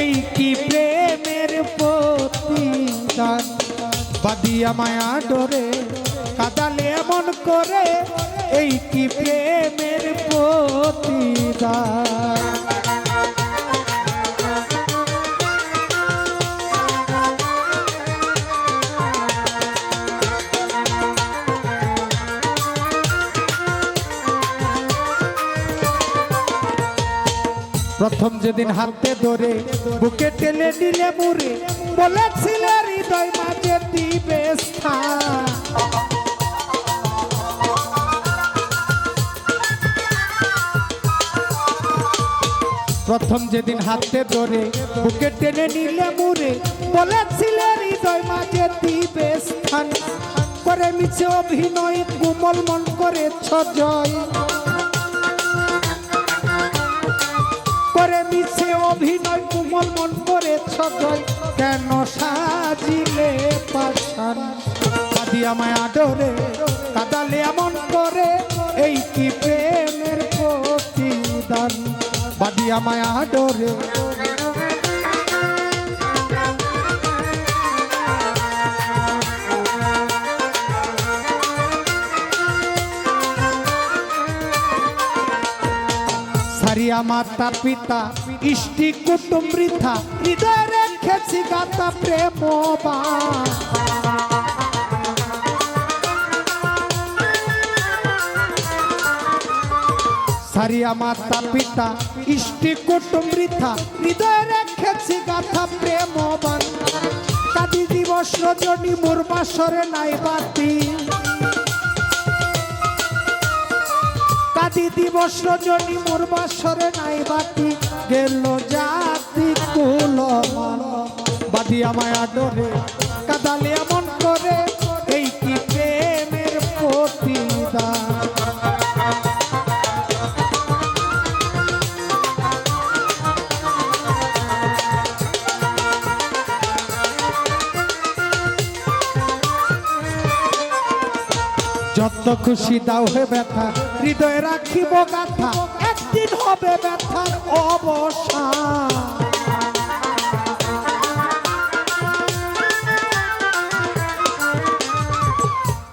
এই কি প্রেমের প্রতিদান? বাদিয়া মায়া ডরে কাদালে এমন করে। এই কি প্রেমের প্রতিদান? প্রথম যেদিন হাতে ধরে বুকে টেনে নিলে মুড়ে, বলেছিলে হৃদয় মাঝে দিবে প্রথম যেদিন হাতে ধরে বুকে টেনে নিলে মুড়ে, বলেছিলে হৃদয় মাঝে দিবে স্থান। করে মিছে অভিনয় কোমল মন করেছ জয়। করে মিছে অভিনয়, কুমল মন করেছ জয় কেন সাজিলে পাশান কাঁদি আমায় আদরে কাদালে এমন করে, এই কি প্রেমের প্রতিদান? বাদি আমায় আদরে সারিয়া মাতা পিতা, ইষ্টি কুটুম বৃথা, হৃদয় রেখেছি গাতা প্রেম সারিয়া মাতা পিতা, ইষ্টি কুটুম বৃথা, হৃদয় রেখেছি গাথা প্রেমবান কাদি দিবস রজনী মোর বাসরে নাই বাতি। কাদি দিবস রজনী মোর বাসরে নাই বাতি গেল জাতি কুল বাদি আমায় আদরে কাদালে এমন যত খুশি দাও হে ব্যথা, হৃদয়ে রাখিব গাথা, একদিন হবে ব্যথার অবসান।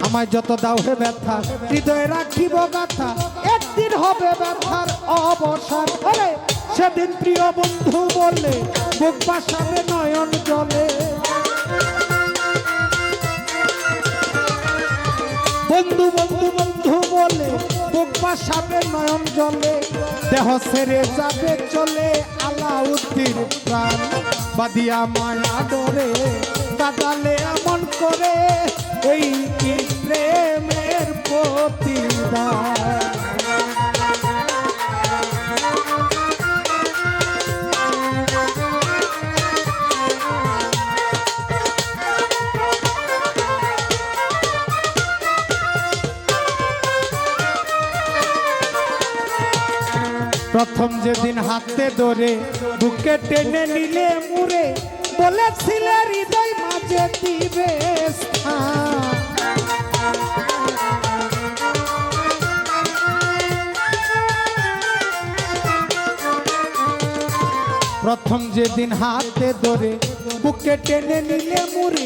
আমায় যত দাও হে ব্যথা, হৃদয়ে রাখিব গাথা, একদিন হবে ব্যথার অবসান। ওরে সেদিন প্রিয় বন্ধু বলে বুক বাসাবে নয়ন জলে। বাসাবে নয়ন জলে দেহ সেরে যাবে চলে আলাউদ্দিন প্রাণ। বাদিয়া মায়া ডরে কাটালে এমন করে, এই কি প্রেমের প্রতিদান? প্রথম যেদিন হাতে ধরে বুকে টেনে নিলে মুড়ে, বলেছিলে হৃদয় মাঝে দিবে প্রথম যেদিন হাতে ধরে বুকে টেনে নিলে মুড়ে,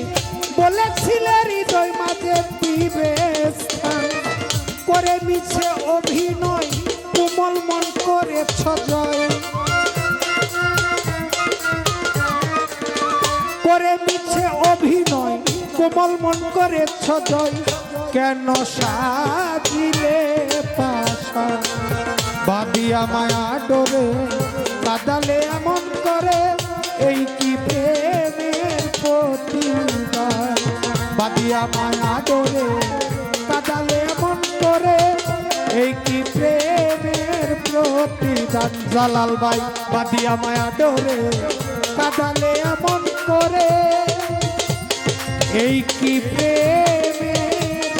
বলেছিলে হৃদয় মাঝে দিবে করে মিছে অভিনয় করেছ জয় করে মিছে অভিনয়, কোমল মন করেছ জয় কেন সাজিলে পাশা? বাদিয়া মায়া ডোরে কাদালে এমন করে, এই কি প্রেমের প্রতিদান বাদিয়া মায়া ডোরে প্রতিদান জালাল ভাই বাদিয়া মায়া ডোরে কাদালে এমন করে। এই কি প্রেমের